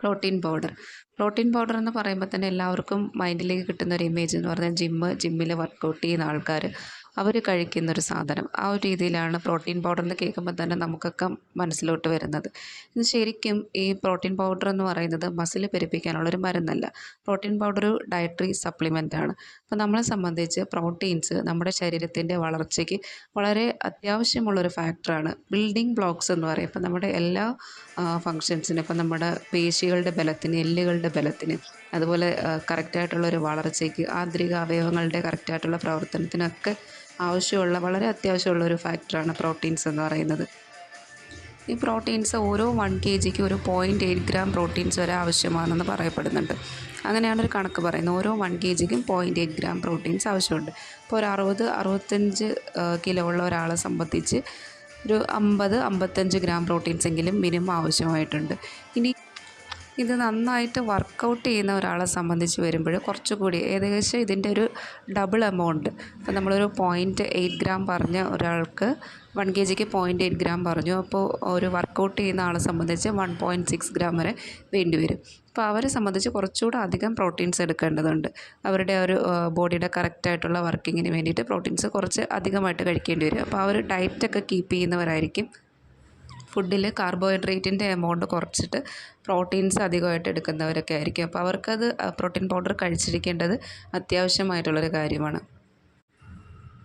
Protein powder. Protein powder എന്ന് പറയുമ്പോൾ തന്നെ എല്ലാവർക്കും മൈൻഡിലേക്ക് കിട്ടുന്ന ഒരു ഇമേജ് എന്ന് പറഞ്ഞാൽ ജിമ്മ് ജിമ്മിൽ വർക്കൗട്ട് ചെയ്യുന്ന ആൾക്കാർ അവർ കഴിക്കുന്ന ഒരു സാധനം. ആ ഒരു രീതിയിലാണ് പ്രോട്ടീൻ പൗഡർ എന്ന് കേൾക്കുമ്പോൾ തന്നെ നമുക്കൊക്കെ മനസ്സിലോട്ട് വരുന്നത്. ശരിക്കും ഈ പ്രോട്ടീൻ പൗഡർ എന്ന് പറയുന്നത് മസിൽ പെരുപ്പിക്കാനുള്ളൊരു മരുന്നല്ല. പ്രോട്ടീൻ പൗഡർ ഒരു ഡയറ്ററി സപ്ലിമെന്റ് ആണ്. അപ്പോൾ നമ്മളെ സംബന്ധിച്ച് പ്രോട്ടീൻസ് നമ്മുടെ ശരീരത്തിന്റെ വളർച്ചയ്ക്ക് വളരെ അത്യാവശ്യമുള്ളൊരു ഫാക്ടറാണ് ബിൽഡിംഗ് ബ്ലോക്സ് എന്ന് പറയും. ഇപ്പം നമ്മുടെ എല്ലാ ഫങ്ഷൻസിനും ഇപ്പം നമ്മുടെ പേശികളുടെ ബലത്തിന് എല്ലുകളുടെ ബലത്തിന് അതുപോലെ കറക്റ്റായിട്ടുള്ള ഒരു വളർച്ചയ്ക്ക് ആന്തരിക അവയവങ്ങളുടെ കറക്റ്റായിട്ടുള്ള പ്രവർത്തനത്തിനൊക്കെ ആവശ്യമുള്ള വളരെ അത്യാവശ്യമുള്ള ഒരു ഫാക്ടറാണ് പ്രോട്ടീൻസ് എന്ന് പറയുന്നത്. ഈ പ്രോട്ടീൻസ് ഓരോ വൺ കെ ജിക്ക് ഒരു പോയിന്റ് എയ്റ്റ് ഗ്രാം പ്രോട്ടീൻസ് വരെ ആവശ്യമാണെന്ന് പറയപ്പെടുന്നുണ്ട്. അങ്ങനെയാണ് ഒരു കണക്ക് പറയുന്നത്. ഓരോ വൺ കെ ജിക്കും പോയിന്റ് എയ്റ്റ് ഗ്രാം പ്രോട്ടീൻസ് ആവശ്യമുണ്ട്. ഇപ്പോൾ ഒരു അറുപത് അറുപത്തഞ്ച് കിലോ ഉള്ള ഒരാളെ സംബന്ധിച്ച് ഒരു അമ്പത് അമ്പത്തഞ്ച് ഗ്രാം പ്രോട്ടീൻസ് എങ്കിലും മിനിമം ആവശ്യമായിട്ടുണ്ട്. ഇനി ഇത് നന്നായിട്ട് വർക്കൗട്ട് ചെയ്യുന്ന ഒരാളെ സംബന്ധിച്ച് വരുമ്പോൾ കുറച്ചുകൂടി ഏകദേശം ഇതിന്റെ ഒരു ഡബിൾ എമൗണ്ട് ഇപ്പോൾ നമ്മളൊരു പോയിന്റ് എയ്റ്റ് ഗ്രാം പറഞ്ഞ ഒരാൾക്ക് വൺ കെ ജിക്ക് പോയിന്റ് എയ്റ്റ് ഗ്രാം പറഞ്ഞു. അപ്പോൾ ഒരു വർക്കൗട്ട് ചെയ്യുന്ന ആളെ സംബന്ധിച്ച് വൺ പോയിന്റ് സിക്സ് ഗ്രാം വരെ വേണ്ടി വരും. അപ്പോൾ അവരെ സംബന്ധിച്ച് കുറച്ചുകൂടെ അധികം പ്രോട്ടീൻസ് എടുക്കേണ്ടതുണ്ട്. അവരുടെ ഒരു ബോഡിയുടെ കറക്റ്റായിട്ടുള്ള വർക്കിങ്ങിന് വേണ്ടിയിട്ട് പ്രോട്ടീൻസ് കുറച്ച് അധികമായിട്ട് കഴിക്കേണ്ടി വരും. അപ്പോൾ ആ ഒരു ഡയറ്റൊക്കെ കീപ്പ് ചെയ്യുന്നവരായിരിക്കും ഫുഡിൽ കാർബോഹൈഡ്രേറ്റിന്റെ എമൗണ്ട് കുറച്ചിട്ട് പ്രോട്ടീൻസ് അധികമായിട്ട് എടുക്കുന്നവരൊക്കെ ആയിരിക്കും. അപ്പോൾ അവർക്കത് പ്രോട്ടീൻ പൗഡർ കഴിച്ചിരിക്കേണ്ടത് അത്യാവശ്യമായിട്ടുള്ളൊരു കാര്യമാണ്.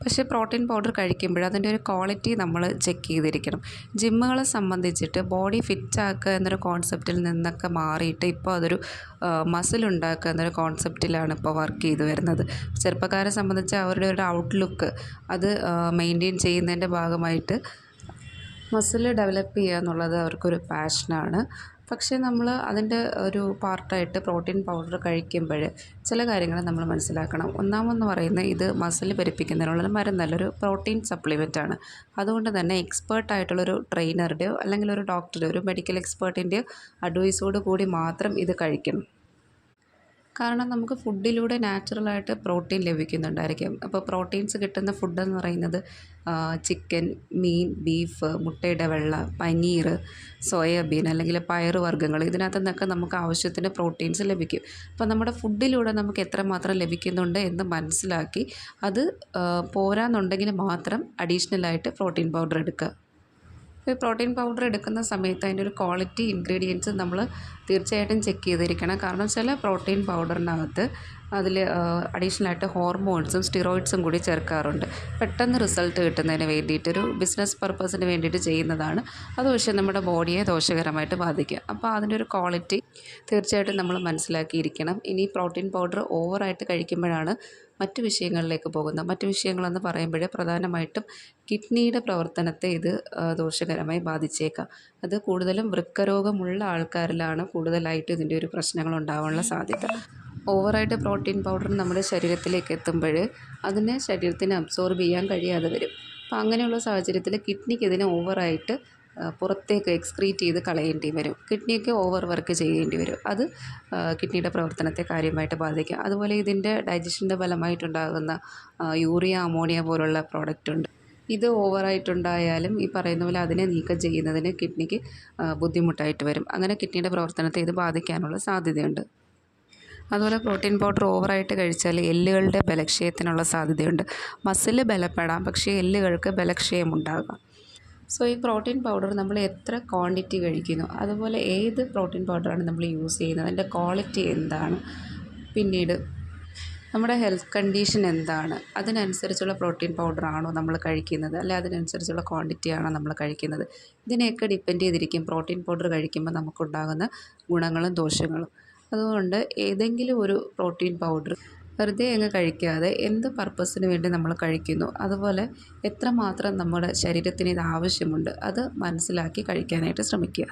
പക്ഷേ പ്രോട്ടീൻ പൗഡർ കഴിക്കുമ്പോൾ അതിന്റെ ഒരു ക്വാളിറ്റി നമ്മൾ ചെക്ക് ചെയ്തിരിക്കണം. ജിമ്മുകളെ സംബന്ധിച്ചിട്ട് ബോഡി ഫിറ്റ് ആക്കുക എന്നൊരു കോൺസെപ്റ്റിൽ നിന്നൊക്കെ മാറിയിട്ട് ഇപ്പോൾ അതൊരു മസിൽ ഉണ്ടാക്കുക എന്നൊരു കോൺസെപ്റ്റിലാണ് ഇപ്പോൾ വർക്ക് ചെയ്തു വരുന്നത്. ചെറുപ്പക്കാരെ സംബന്ധിച്ച് അവരുടെ ഒരു ഔട്ട്ലുക്ക് അത് മെയിന്റെയിൻ ചെയ്യുന്നതിന്റെ ഭാഗമായിട്ട് മസിൽ ഡെവലപ്പ് ചെയ്യുക എന്നുള്ളത് അവർക്കൊരു പാഷനാണ്. പക്ഷേ നമ്മൾ അതിന്റെ ഒരു പാർട്ടായിട്ട് പ്രോട്ടീൻ പൗഡർ കഴിക്കുമ്പോൾ ചില കാര്യങ്ങൾ നമ്മൾ മനസ്സിലാക്കണം. ഒന്നാമെന്ന് പറയുന്നത് ഇത് മസിൽ പെരുപ്പിക്കുന്നതിനുള്ള മരുന്നല്ല നല്ലൊരു പ്രോട്ടീൻ സപ്ലിമെന്റ് ആണ്. അതുകൊണ്ട് തന്നെ എക്സ്പേർട്ടായിട്ടുള്ളൊരു ട്രെയിനറുടെയോ അല്ലെങ്കിൽ ഒരു ഡോക്ടറുടെയോ ഒരു മെഡിക്കൽ എക്സ്പേർട്ടിന്റെയോ അഡ്വൈസോട് കൂടി മാത്രം ഇത് കഴിക്കണം. കാരണം നമുക്ക് ഫുഡിലൂടെ നാച്ചുറലായിട്ട് പ്രോട്ടീൻ ലഭിക്കുന്നുണ്ടായിരിക്കും. അപ്പോൾ പ്രോട്ടീൻസ് കിട്ടുന്ന ഫുഡെന്ന് പറയുന്നത് ചിക്കൻ മീൻ ബീഫ് മുട്ടയുടെ വെള്ള പനീർ സോയാബീൻ അല്ലെങ്കിൽ പയർ വർഗങ്ങൾ. ഇതിനകത്തു നിന്നൊക്കെ നമുക്ക് ആവശ്യത്തിന് പ്രോട്ടീൻസ് ലഭിക്കും. അപ്പോൾ നമ്മുടെ ഫുഡിലൂടെ നമുക്ക് എത്രമാത്രം ലഭിക്കുന്നുണ്ട് എന്ന് മനസ്സിലാക്കി അത് പോരാന്നുണ്ടെങ്കിൽ മാത്രം അഡീഷണലായിട്ട് പ്രോട്ടീൻ പൗഡർ എടുക്കുക. ഈ പ്രോട്ടീൻ പൗഡർ എടുക്കുന്ന സമയത്ത് അതിന്റെ ഒരു ക്വാളിറ്റി ഇൻഗ്രീഡിയൻസ് നമ്മൾ തീർച്ചയായിട്ടും ചെക്ക് ചെയ്തിരിക്കണം. കാരണം ചില പ്രോട്ടീൻ പൗഡറിനകത്ത് അതിൽ അഡീഷണലായിട്ട് ഹോർമോൺസും സ്റ്റിറോയിഡ്സും കൂടി ചേർക്കാറുണ്ട്. പെട്ടെന്ന് റിസൾട്ട് കിട്ടുന്നതിന് വേണ്ടിയിട്ടൊരു ബിസിനസ് പർപ്പസിന് വേണ്ടിയിട്ട് ചെയ്യുന്നതാണ്. അത് പക്ഷേ നമ്മുടെ ബോഡിയെ ദോഷകരമായിട്ട് ബാധിക്കുക അപ്പോൾ അതിന്റെ ഒരു ക്വാളിറ്റി തീർച്ചയായിട്ടും നമ്മൾ മനസ്സിലാക്കിയിരിക്കണം. ഇനി പ്രോട്ടീൻ പൗഡർ ഓവറായിട്ട് കഴിക്കുമ്പോഴാണ് മറ്റ് വിഷയങ്ങളിലേക്ക് പോകുന്നത്. മറ്റ് വിഷയങ്ങളെന്ന് പറയുമ്പോൾ പ്രധാനമായിട്ടും കിഡ്നിയുടെ പ്രവർത്തനത്തെ ഇത് ദോഷകരമായി ബാധിച്ചേക്കാം. അത് കൂടുതലും വൃക്കരോഗമുള്ള ആൾക്കാരിലാണ് കൂടുതലായിട്ട് ഇതിന്റെ ഒരു പ്രശ്നങ്ങൾ ഉണ്ടാവാനുള്ള സാധ്യത. ഓവറായിട്ട് പ്രോട്ടീൻ പൗഡർ നമ്മുടെ ശരീരത്തിലേക്ക് എത്തുമ്പോൾ അതിനെ ശരീരത്തിന് അബ്സോർബ് ചെയ്യാൻ കഴിയാതെ വരും. അപ്പോൾ അങ്ങനെയുള്ള സാഹചര്യത്തിൽ കിഡ്നിക്ക് ഇതിനെ ഓവറായിട്ട് പുറത്തേക്ക് എക്സ്ക്രീറ്റ് ചെയ്ത് കളയേണ്ടി വരും. കിഡ്നിക്ക് ഓവർ വർക്ക് ചെയ്യേണ്ടി വരും. അത് കിഡ്നിയുടെ പ്രവർത്തനത്തെ കാര്യമായിട്ട് ബാധിക്കും. അതുപോലെ ഇതിന്റെ ഡൈജഷന്റെ ഫലമായിട്ടുണ്ടാകുന്ന യൂറിയ അമോണിയ പോലുള്ള പ്രോഡക്റ്റ് ഉണ്ട് ഇത് ഓവറായിട്ടുണ്ടായാലും ഈ പറയുന്ന പോലെ അതിനെ നീക്കം ചെയ്യുന്നതിന് കിഡ്നിക്ക് ബുദ്ധിമുട്ടായിട്ട് വരും. അങ്ങനെ കിഡ്നിയുടെ പ്രവർത്തനത്തെ ഇത് ബാധിക്കാനുള്ള സാധ്യതയുണ്ട്. അതുപോലെ പ്രോട്ടീൻ പൗഡർ ഓവറായിട്ട് കഴിച്ചാൽ എല്ലുകളുടെ ബലക്ഷയത്തിനുള്ള സാധ്യതയുണ്ട്. മസിൽ ബലപ്പെടാം പക്ഷേ എല്ലുകൾക്ക് ബലക്ഷയം ഉണ്ടാകാം. സോ ഈ പ്രോട്ടീൻ പൗഡർ നമ്മൾ എത്ര ക്വാണ്ടിറ്റി കഴിക്കുന്നു? അതുപോലെ ഏത് പ്രോട്ടീൻ പൗഡറാണ് നമ്മൾ യൂസ് ചെയ്യുന്നത്? അതിന്റെ ക്വാളിറ്റി എന്താണ്? പിന്നീട് നമ്മുടെ ഹെൽത്ത് കണ്ടീഷൻ എന്താണ്? അതിനനുസരിച്ചുള്ള പ്രോട്ടീൻ പൗഡറാണോ നമ്മൾ കഴിക്കുന്നത്? അല്ലെ അതിനനുസരിച്ചുള്ള ക്വാണ്ടിറ്റിയാണോ നമ്മൾ കഴിക്കുന്നത്? ഇതിനെയൊക്കെ ഡിപ്പെൻഡ് ചെയ്തിരിക്കും. പ്രോട്ടീൻ പൗഡർ കഴിക്കുമ്പോൾ നമുക്കുണ്ടാകുന്ന ഗുണങ്ങളും ദോഷങ്ങളും. അതുകൊണ്ട് ഏതെങ്കിലും ഒരു പ്രോട്ടീൻ പൗഡർ വെറുതെ അങ്ങ് കഴിക്കാതെ എന്ത് പർപ്പസിന് വേണ്ടി നമ്മൾ കഴിക്കുന്നു? അതുപോലെ എത്രമാത്രം നമ്മുടെ ശരീരത്തിന് ഇത് ആവശ്യമുണ്ട്? അത് മനസ്സിലാക്കി കഴിക്കാനായിട്ട് ശ്രമിക്കുക.